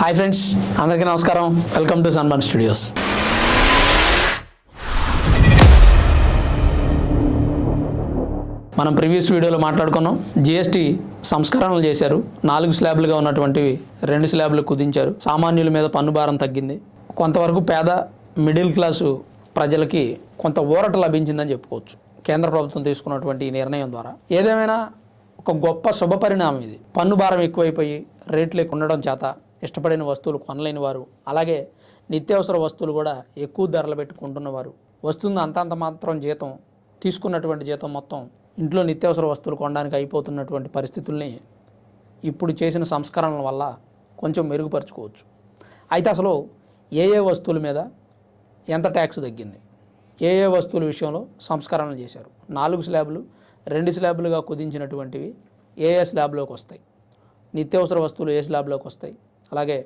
Hi friends అందరికీ నమస్కారం. Welcome to Sunburn Studios మనం ప్రీవియస్ వీడియోలో మాట్లాడుకున్నాం జిఎస్టీ సంస్కరణలు చేశారు. నాలుగు స్లాబ్లుగా ఉన్నటువంటివి రెండు స్లాబ్లు కుదించారు. సామాన్యుల మీద పన్ను భారం తగ్గింది. కొంతవరకు పేద మిడిల్ క్లాసు ప్రజలకి కొంత ఊరట లభించిందని చెప్పుకోవచ్చు. కేంద్ర ప్రభుత్వం తీసుకున్నటువంటి ఈ నిర్ణయం ద్వారా. ఏదేమైనా ఒక గొప్ప శుభ పరిణామం ఇది. పన్ను భారం ఎక్కువైపోయి రేట్లు ఎక్కువ ఉండడం చేత ఇష్టపడిన వస్తువులు కొనలేని వారు అలాగే నిత్యావసర వస్తువులు కూడా ఎక్కువ ధరలు పెట్టుకుంటున్నవారు వస్తుంది అంతంత మాత్రం జీతం తీసుకున్నటువంటి జీతం మొత్తం ఇంట్లో నిత్యావసర వస్తువులు కొనడానికి అయిపోతున్నటువంటి పరిస్థితుల్ని ఇప్పుడు చేసిన సంస్కరణల వల్ల కొంచెం మెరుగుపరుచుకోవచ్చు. అయితే అసలు ఏ ఏ వస్తువుల మీద ఎంత ట్యాక్స్ తగ్గింది? ఏ ఏ వస్తువుల విషయంలో సంస్కరణలు చేశారు? నాలుగు స్లాబులు రెండు స్లాబులుగా కుదించినటువంటివి ఏ ఏ స్లాబ్లోకి వస్తాయి? నిత్యావసర వస్తువులు ఏ స్లాబ్లోకి వస్తాయి? అలాగే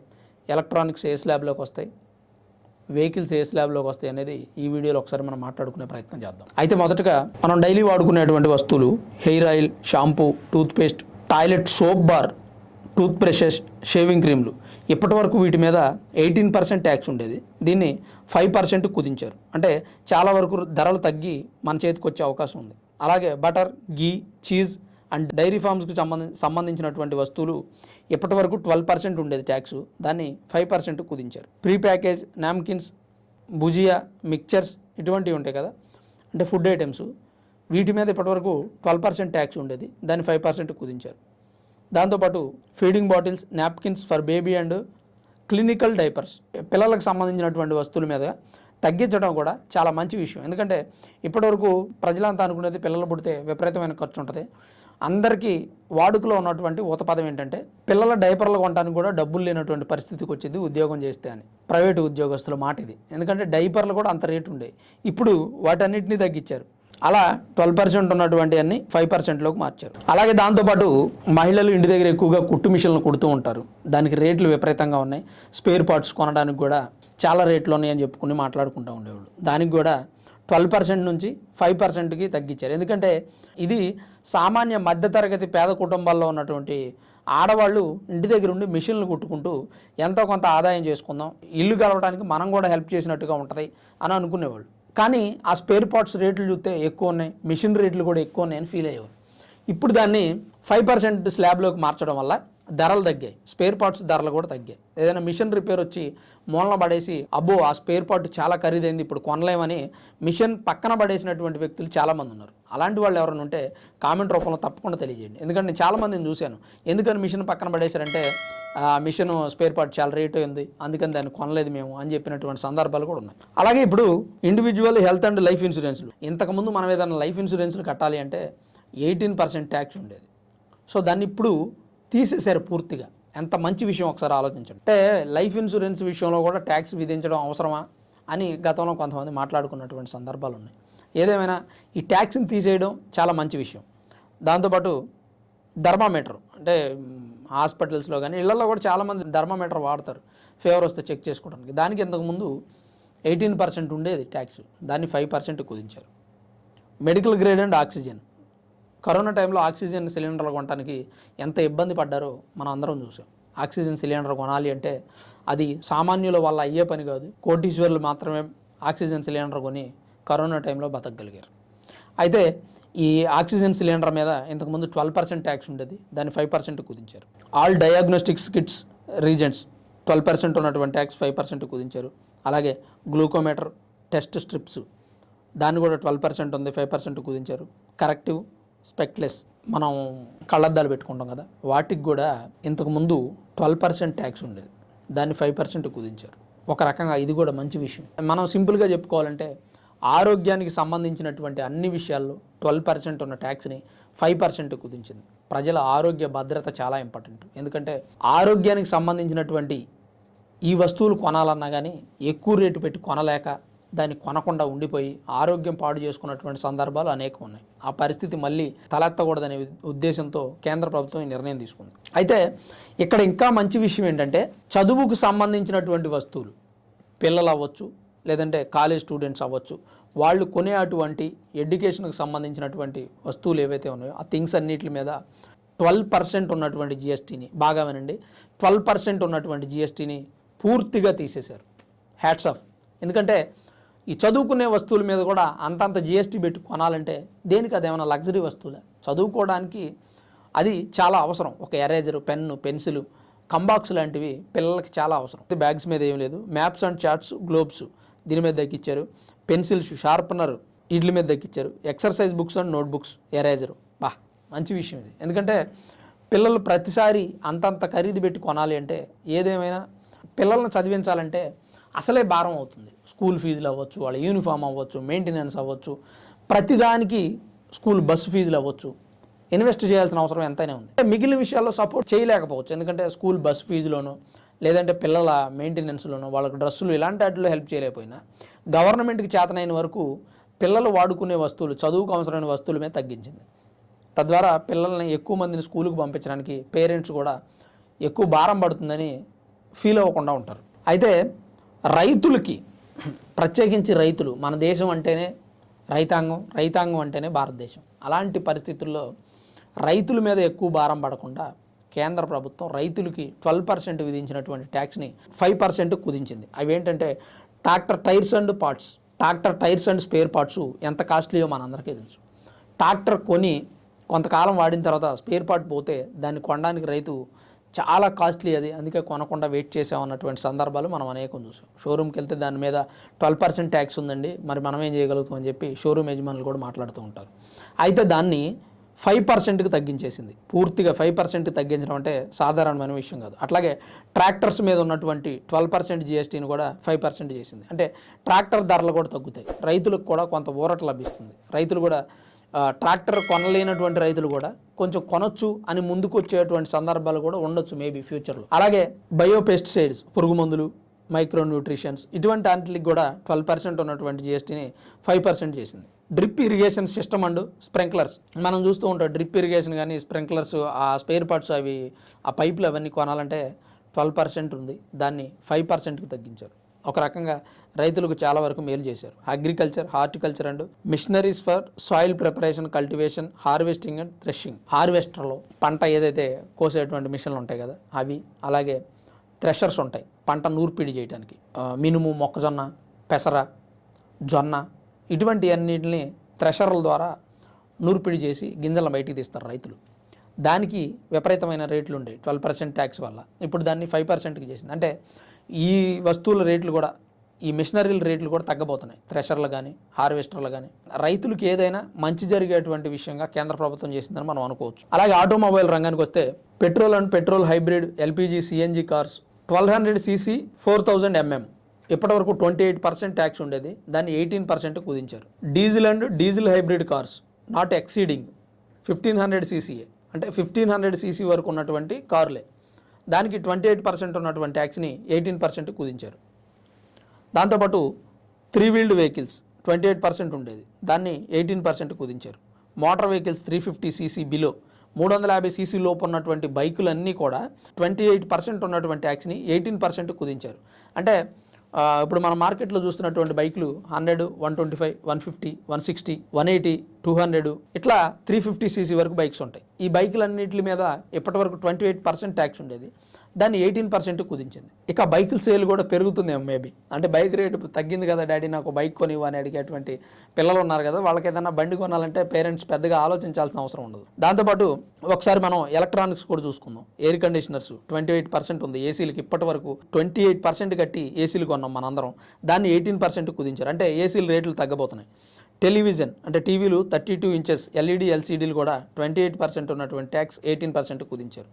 ఎలక్ట్రానిక్స్ ఏ స్లాబ్లోకి వస్తాయి వెహికల్స్ ఏ స్లాబ్లోకి వస్తాయి అనేది ఈ వీడియోలో ఒకసారి మనం మాట్లాడుకునే ప్రయత్నం చేద్దాం. అయితే మొదటగా మనం డైలీ వాడుకునేటువంటి వస్తువులు hair oil shampoo toothpaste toilet soap bar tooth brushes shaving క్రీమ్లు. ఇప్పటి వరకు వీటి మీద ఎయిటీన్ పర్సెంట్ ట్యాక్స్ ఉండేది. దీన్ని ఫైవ్ పర్సెంట్ కుదించారు. అంటే చాలా వరకు ధరలు తగ్గి మన చేతికి వచ్చే అవకాశం ఉంది. అలాగే butter ghee cheese and dairy ఫార్మ్స్కి సంబంధి సంబంధించినటువంటి వస్తువులు ఇప్పటి వరకు ట్వెల్వ్ పర్సెంట్ ఉండేది ట్యాక్స్. దాన్ని five percent కుదించారు. Pre package namkeens bhujia mixtures ఇటువంటివి ఉంటాయి కదా. అంటే ఫుడ్ ఐటమ్స్. వీటి మీద ఇప్పటివరకు ట్వెల్వ్ పర్సెంట్ ట్యాక్స్ ఉండేది. దాన్ని ఫైవ్ పర్సెంట్ కుదించారు. దాంతోపాటు feeding bottles napkins for baby and clinical diapers. పిల్లలకు సంబంధించినటువంటి వస్తువుల మీద తగ్గించడం కూడా చాలా మంచి విషయం. ఎందుకంటే ఇప్పటివరకు ప్రజలంతా అనుకునేది పిల్లలు పుడితే విపరీతమైన ఖర్చు ఉంటుంది అందరికీ వాడుకలో ఉన్నటువంటి ఊత పదం ఏంటంటే పిల్లల డైపర్లు కొనడానికి కూడా డబ్బులు లేనటువంటి పరిస్థితికి వచ్చింది ఉద్యోగం చేస్తే అని. ప్రైవేటు ఉద్యోగస్తుల మాట ఇది. ఎందుకంటే డైపర్లు కూడా అంత రేటు ఉండే. ఇప్పుడు వాటన్నిటిని తగ్గించారు. అలా ట్వెల్వ్ పర్సెంట్ ఉన్నటువంటి అన్ని ఫైవ్ పర్సెంట్లోకి మార్చారు. అలాగే దాంతోపాటు మహిళలు ఇంటి దగ్గర ఎక్కువగా కుట్టు మిషన్లు కుడుతూ ఉంటారు. దానికి రేట్లు విపరీతంగా ఉన్నాయి. స్పేర్ పార్ట్స్ కొనడానికి కూడా చాలా రేట్లు ఉన్నాయని చెప్పుకుని మాట్లాడుకుంటూ ఉండేవాళ్ళు. దానికి కూడా ట్వెల్వ్ పర్సెంట్ నుంచి ఫైవ్ పర్సెంట్కి తగ్గించారు. ఎందుకంటే ఇది సామాన్య మధ్యతరగతి పేద కుటుంబాల్లో ఉన్నటువంటి ఆడవాళ్ళు ఇంటి దగ్గర ఉండి మిషన్లు కుట్టుకుంటూ ఎంతో కొంత ఆదాయం చేసుకుందాం ఇల్లు గడవడానికి మనం కూడా హెల్ప్ చేసినట్టుగా ఉంటుంది అని అనుకునేవాళ్ళు. కానీ ఆ స్పేర్ పార్ట్స్ రేట్లు చూస్తే ఎక్కువ ఉన్నాయి మిషన్ రేట్లు కూడా ఎక్కువ ఉన్నాయని ఫీల్ అయ్యేవారు. ఇప్పుడు దాన్ని ఫైవ్ పర్సెంట్ స్లాబ్లోకి మార్చడం వల్ల ధరలు తగ్గాయి. స్పేర్ పార్ట్స్ ధరలు కూడా తగ్గాయి. ఏదైనా మిషన్ రిపేర్ వచ్చి మూలన పడేసి అబ్బో ఆ స్పేర్ పార్ట్ చాలా ఖరీదైంది ఇప్పుడు కొనలేమని మిషన్ పక్కన పడేసినటువంటి వ్యక్తులు చాలామంది ఉన్నారు. అలాంటి వాళ్ళు ఎవరైనా ఉంటే కామెంట్ రూపంలో తప్పకుండా తెలియజేయండి. ఎందుకంటే నేను చాలామందిని చూశాను. ఎందుకని మిషన్ పక్కన పడేశారంటే ఆ మిషన్ స్పేర్ పార్ట్ చాలా రేట్ ఉంది అందుకని దాన్ని కొనలేదు మేము అని చెప్పినటువంటి సందర్భాలు కూడా ఉన్నాయి. అలాగే ఇప్పుడు ఇండివిజువల్ హెల్త్ అండ్ లైఫ్ ఇన్సూరెన్స్లు ఇంతకుముందు మనం ఏదైనా లైఫ్ ఇన్సూరెన్స్లు కట్టాలి అంటే ఎయిటీన్ పర్సెంట్ ట్యాక్స్ ఉండేది. సో దాన్ని ఇప్పుడు తీసేశారు పూర్తిగా. ఎంత మంచి విషయం ఒకసారి ఆలోచించండి. అంటే లైఫ్ ఇన్సూరెన్స్ విషయంలో కూడా ట్యాక్స్ విధించడం అవసరమా అని గతంలో కొంతమంది మాట్లాడుకున్నటువంటి సందర్భాలు ఉన్నాయి. ఏదేమైనా ఈ ట్యాక్స్ని తీసేయడం చాలా మంచి విషయం. దాంతోపాటు ధర్మామీటర్ అంటే హాస్పిటల్స్లో కానీ ఇళ్ళలో కూడా చాలామంది ధర్మామీటర్ వాడతారు ఫీవర్ వస్తే చెక్ చేసుకోవడానికి. దానికి ఇంతకుముందు ఎయిటీన్ పర్సెంట్ ఉండేది ట్యాక్స్. దాన్ని five percent కుదించారు. Medical grade and oxygen. Corona టైంలో ఆక్సిజన్ సిలిండర్లు కొనడానికి ఎంత ఇబ్బంది పడ్డారో మనం అందరం చూసాం. ఆక్సిజన్ సిలిండర్ కొనాలి అంటే అది సామాన్యుల వల్ల అయ్యే పని కాదు. కోటీశ్వర్లు మాత్రమే ఆక్సిజన్ సిలిండర్ కొని కరోనా టైంలో బతకగలిగారు. అయితే ఈ ఆక్సిజన్ సిలిండర్ మీద ఇంతకుముందు ట్వెల్వ్ పర్సెంట్ ట్యాక్స్ ఉండేది. దాన్ని five percent కుదించారు. All diagnostics kits reagents twelve percent ఉన్నటువంటి ట్యాక్స్ ఫైవ్ పర్సెంట్ కుదించారు. అలాగే గ్లూకోమీటర్ టెస్ట్ స్ట్రిప్స్ దాన్ని కూడా ట్వెల్వ్ పర్సెంట్ ఉంది ఫైవ్ పర్సెంట్ కుదించారు. Corrective spectacles. మనం కళ్ళద్దాలు పెట్టుకుంటాం కదా వాటికి కూడా ఇంతకుముందు ట్వెల్వ్ పర్సెంట్ ట్యాక్స్ ఉండేది. దాన్ని ఫైవ్ పర్సెంట్ కుదించారు. ఒక రకంగా ఇది కూడా మంచి విషయం. మనం సింపుల్గా చెప్పుకోవాలంటే ఆరోగ్యానికి సంబంధించినటువంటి అన్ని విషయాల్లో ట్వెల్వ్ పర్సెంట్ ఉన్న ట్యాక్స్ని ఫైవ్ పర్సెంట్ కుదించింది. ప్రజల ఆరోగ్య భద్రత చాలా ఇంపార్టెంట్. ఎందుకంటే ఆరోగ్యానికి సంబంధించినటువంటి ఈ వస్తువులు కొనాలన్నా కానీ ఎక్కువ రేటు పెట్టి కొనలేక దాన్ని కొనకుండా ఉండిపోయి ఆరోగ్యం పాడు చేసుకున్నటువంటి సందర్భాలు అనేకం ఉన్నాయి. ఆ పరిస్థితి మళ్ళీ తలెత్తకూడదనే ఉద్దేశంతో కేంద్ర ప్రభుత్వం ఈ నిర్ణయం తీసుకుంది. అయితే ఇక్కడ ఇంకా మంచి విషయం ఏంటంటే చదువుకు సంబంధించినటువంటి వస్తువులు పిల్లలు అవ్వచ్చు లేదంటే కాలేజ్ స్టూడెంట్స్ అవ్వచ్చు వాళ్ళు కొనే అటువంటి ఎడ్యుకేషన్కి సంబంధించినటువంటి వస్తువులు ఏవైతే ఉన్నాయో ఆ థింగ్స్ అన్నిటి మీద ట్వెల్వ్ పర్సెంట్ ఉన్నటువంటి జిఎస్టీని బాగా వినండి. ట్వెల్వ్ పర్సెంట్ ఉన్నటువంటి జిఎస్టీని పూర్తిగా తీసేశారు. Hats off. ఎందుకంటే ఈ చదువుకునే వస్తువుల మీద కూడా అంతంత జిఎస్టీ పెట్టి కొనాలంటే దేనికి అదేమైనా లగ్జరీ వస్తువులే? చదువుకోవడానికి అది చాలా అవసరం. ఒక ఎరేజరు పెన్ను పెన్సిల్ కంబాక్స్ లాంటివి పిల్లలకి చాలా అవసరం. బ్యాగ్స్ మీద ఏం లేదు. మ్యాప్స్ అండ్ చార్ట్స్ గ్లోబ్స్ దీని మీద దక్కిచ్చారు. పెన్సిల్స్ షార్పనర్ ఇడ్ల మీద దక్కిచ్చారు. Exercise books and note books eraser బా మంచి విషయం ఇది. ఎందుకంటే పిల్లలు ప్రతిసారి అంతంత ఖరీదు పెట్టి కొనాలి అంటే ఏదేమైనా పిల్లల్ని చదివించాలంటే అసలే భారం అవుతుంది. స్కూల్ ఫీజులు అవ్వచ్చు వాళ్ళ యూనిఫామ్ అవ్వచ్చు మెయింటెనెన్స్ అవ్వచ్చు ప్రతిదానికి స్కూల్ బస్సు ఫీజులు అవ్వచ్చు. ఇన్వెస్ట్ చేయాల్సిన అవసరం ఎంతైనా ఉంది. మిగిలిన విషయాల్లో సపోర్ట్ చేయలేకపోవచ్చు. ఎందుకంటే స్కూల్ బస్ ఫీజులోను లేదంటే పిల్లల మెయింటెనెన్స్లోనూ వాళ్ళకి డ్రెస్సులు ఇలాంటి వాటిలో హెల్ప్ చేయలేకపోయినా గవర్నమెంట్కి చేతనైన వరకు పిల్లలు వాడుకునే వస్తువులు చదువుకు అవసరమైన వస్తువుల మీద తగ్గించింది. తద్వారా పిల్లల్ని ఎక్కువ మందిని స్కూలుకు పంపించడానికి పేరెంట్స్ కూడా ఎక్కువ భారం పడుతుందని ఫీల్ అవ్వకుండా ఉంటారు. అయితే రైతులకి ప్రత్యేకించి రైతులు మన దేశం అంటేనే రైతాంగం రైతాంగం అంటేనే భారతదేశం. అలాంటి పరిస్థితుల్లో రైతుల మీద ఎక్కువ భారం పడకుండా కేంద్ర ప్రభుత్వం రైతులకి ట్వెల్వ్ పర్సెంట్ విధించినటువంటి ట్యాక్స్ని ఫైవ్ పర్సెంట్ కుదించింది. అవి ఏంటంటే tractor tyres and parts tractor tyres and spare parts ఎంత కాస్ట్లీయో మనందరికీ తెలుసు. ట్రాక్టర్ కొని కొంతకాలం వాడిన తర్వాత స్పేర్ పార్ట్ పోతే దాన్ని కొనడానికి రైతు చాలా కాస్ట్లీ అది. అందుకే కొనకుండా వెయిట్ చేసామన్నటువంటి సందర్భాలు మనం అనేకం చూసాం. షోరూమ్కి వెళ్తే దాని మీద ట్వెల్వ్ పర్సెంట్ ట్యాక్స్ ఉందండి. మరి మనం ఏం చేయగలుగుతాం అని చెప్పి షోరూమ్ యజమానులు కూడా మాట్లాడుతూ ఉంటారు. అయితే దాన్ని ఫైవ్ పర్సెంట్కి తగ్గించేసింది. పూర్తిగా ఫైవ్ పర్సెంట్కి తగ్గించడం అంటే సాధారణమైన విషయం కాదు. అట్లాగే ట్రాక్టర్స్ మీద ఉన్నటువంటి ట్వెల్వ్ పర్సెంట్ జిఎస్టీని కూడా ఫైవ్ పర్సెంట్ చేసింది. అంటే ట్రాక్టర్ ధరలు కూడా తగ్గుతాయి. రైతులకు కూడా కొంత ఊరట లభిస్తుంది. రైతులు కూడా ట్రాక్టర్ కొనలేనటువంటి రైతులు కూడా కొంచెం కొనొచ్చు అని ముందుకు వచ్చేటువంటి సందర్భాలు కూడా ఉండొచ్చు మేబీ ఫ్యూచర్లో అలాగే బయోపెస్టిసైడ్స్ పురుగు మందులు మైక్రో న్యూట్రిషన్స్ ఇటువంటి వాటికి కూడా ట్వెల్వ్ పర్సెంట్ ఉన్నటువంటి జిఎస్టీని ఫైవ్ పర్సెంట్ చేసింది. Drip irrigation system and sprinklers. మనం చూస్తూ ఉంటాం డ్రిప్ ఇరిగేషన్ కానీ స్ప్రింక్లర్స్ ఆ స్పేర్ పార్ట్స్ అవి ఆ పైపులు అవన్నీ కొనాలంటే ట్వెల్వ్ పర్సెంట్ ఉంది. దాన్ని ఫైవ్ పర్సెంట్కి తగ్గించారు. ఒక రకంగా రైతులకు చాలా వరకు మేలు చేశారు. Agriculture horticulture and machineries for soil preparation cultivation harvesting and threshing. హార్వెస్టర్లో పంట ఏదైతే కోసేటువంటి మిషన్లు ఉంటాయి కదా అవి అలాగే థ్రెషర్స్ ఉంటాయి. పంట నూర్పిడి చేయడానికి మినుము మొక్కజొన్న పెసర జొన్న ఇటువంటి అన్నిటిని థ్రెషర్ల ద్వారా నూర్పిడి చేసి గింజలను బయటికి తీస్తారు రైతులు. దానికి విపరీతమైన రేట్లు ఉండేవి ట్వెల్వ్ పర్సెంట్ ట్యాక్స్ వల్ల. ఇప్పుడు దాన్ని ఫైవ్ పర్సెంట్కి చేసింది. అంటే ఈ వస్తువుల రేట్లు కూడా ఈ మిషనరీల రేట్లు కూడా తగ్గబోతున్నాయి. థ్రెషర్లు కానీ హార్వెస్టర్లు కానీ రైతులకు ఏదైనా మంచి జరిగేటువంటి విషయంగా కేంద్ర ప్రభుత్వం చేసిందని మనం అనుకోవచ్చు. అలాగే ఆటోమొబైల్ రంగానికి వస్తే petrol and petrol hybrid LPG CNG cars twelve hundred CC four thousand mm. ఇప్పటివరకు ట్వంటీ ఎయిట్ పర్సెంట్ ట్యాక్స్ ఉండేది. దాన్ని eighteen percent కుదించారు. Diesel and diesel hybrid cars not exceeding. Fifteen hundred CCA అంటే ఫిఫ్టీన్ హండ్రెడ్ సీసీ వరకు ఉన్నటువంటి కార్లే. దానికి twenty eight percent ఉన్నటువంటి ట్యాక్స్ని eighteen percent కుదించారు. దాంతోపాటు three wheeled vehicles twenty eight percent ఉండేది. దాన్ని eighteen percent కుదించారు. Motor vehicles three fifty CC below మూడు వందల యాభై సీసీ లోపు ఉన్నటువంటి బైకులన్నీ కూడా ట్వంటీ ఎయిట్ పర్సెంట్ ఉన్నటువంటి ట్యాక్స్ని ఎయిటీన్ పర్సెంట్ కుదించారు. అంటే ఇప్పుడు మన మార్కెట్లో చూస్తున్నటువంటి బైకులు hundred one twenty five one fifty one sixty one eighty two hundred ఇట్లా త్రీ ఫిఫ్టీ సీసీ వరకు బైక్స్ ఉంటాయి. ఈ బైకులన్నిటి మీద ఇప్పటి వరకు ట్వంటీ ఎయిట్ పర్సెంట్ ట్యాక్స్ ఉండేది. దాన్ని ఎయిటీన్ పర్సెంట్ కుదించింది. ఇక బైకుల సేల్ కూడా పెరుగుతుందేమో మేబీ అంటే బైక్ రేటు తగ్గింది కదా డాడీ నాకు బైక్ కొనివ్వు అని అడిగేటువంటి పిల్లలు ఉన్నారు కదా వాళ్ళకి ఏదైనా బండి కొనాలంటే పేరెంట్స్ పెద్దగా ఆలోచించాల్సిన అవసరం ఉండదు. దాంతోపాటు ఒకసారి మనం ఎలక్ట్రానిక్స్ కూడా చూసుకుందాం. Air conditioners twenty eight percent ఉంది. ఏసీలకి ఇప్పటి వరకు ట్వంటీ ఎయిట్ పర్సెంట్ కట్టి ఏసీలు కొన్నాం మనందరం. దాన్ని ఎయిటీన్ పర్సెంట్ కుదించారు. అంటే ఏసీల రేట్లు తగ్గబోతున్నాయి. టెలివిజన్ అంటే టీవీలు థర్టీ టూ ఇంచెస్ ఎల్ఈడి ఎల్సీడీలు కూడా ట్వంటీ ఎయిట్ పర్సెంట్ ఉన్నటువంటి tax eighteen percent కుదించారు.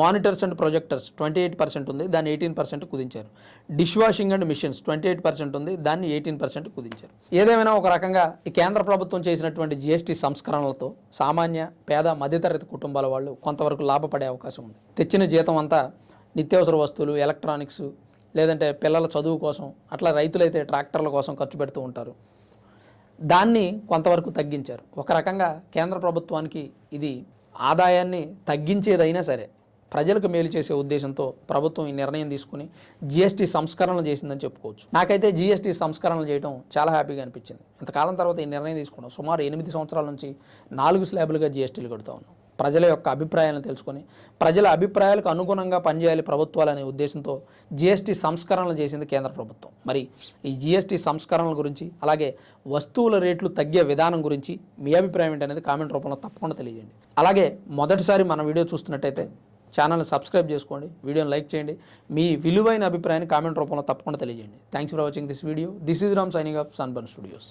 Monitors and projectors twenty eight percent ఉంది దాన్ని eighteen percent కుదించారు. Dish washing and machines twenty eight percent ఉంది దాన్ని ఎయిటీన్ పర్సెంట్ కుదించారు. ఏదేమైనా ఒక రకంగా ఈ కేంద్ర ప్రభుత్వం చేసినటువంటి జిఎస్టీ సంస్కరణలతో సామాన్య పేద మధ్యతరగతి కుటుంబాల వాళ్ళు కొంతవరకు లాభపడే అవకాశం ఉంది. తెచ్చిన జీతం అంతా నిత్యావసర వస్తువులు ఎలక్ట్రానిక్స్ లేదంటే పిల్లల చదువు కోసం అట్లా రైతులైతే ట్రాక్టర్ల కోసం ఖర్చు పెడుతూ ఉంటారు. దాన్ని కొంతవరకు తగ్గించారు. ఒక రకంగా కేంద్ర ప్రభుత్వానికి ఇది ఆదాయాన్ని తగ్గించేదైనా సరే ప్రజలకు మేలు చేసే ఉద్దేశంతో ప్రభుత్వం ఈ నిర్ణయం తీసుకుని జీఎస్టీ సంస్కరణలు చేసిందని చెప్పుకోవచ్చు. నాకైతే జీఎస్టీ సంస్కరణలు చేయడం చాలా హ్యాపీగా అనిపించింది. ఇంతకాలం తర్వాత ఈ నిర్ణయం తీసుకున్నాం. సుమారు ఎనిమిది సంవత్సరాల నుంచి నాలుగు స్లాబులుగా జీఎస్టీలు కడుతూ ఉన్నాం. ప్రజల యొక్క అభిప్రాయాలను తెలుసుకొని ప్రజల అభిప్రాయాలకు అనుగుణంగా పనిచేయాలి ప్రభుత్వాలు అనే ఉద్దేశంతో జిఎస్టీ సంస్కరణలు చేసింది కేంద్ర ప్రభుత్వం. మరి ఈ జిఎస్టీ సంస్కరణల గురించి అలాగే వస్తువుల రేట్లు తగ్గే విధానం గురించి మీ అభిప్రాయం ఏంటనేది కామెంట్ రూపంలో తప్పకుండా తెలియజేయండి. అలాగే మొదటిసారి మన వీడియో చూస్తున్నట్టయితే ఛానల్ని సబ్స్క్రైబ్ చేసుకోండి వీడియోని లైక్ చేయండి మీ విలువైన అభిప్రాయాన్ని కామెంట్ రూపంలో తప్పకుండా తెలియజేయండి. Thanks for watching this video this is Ram signing off Sunburn Studios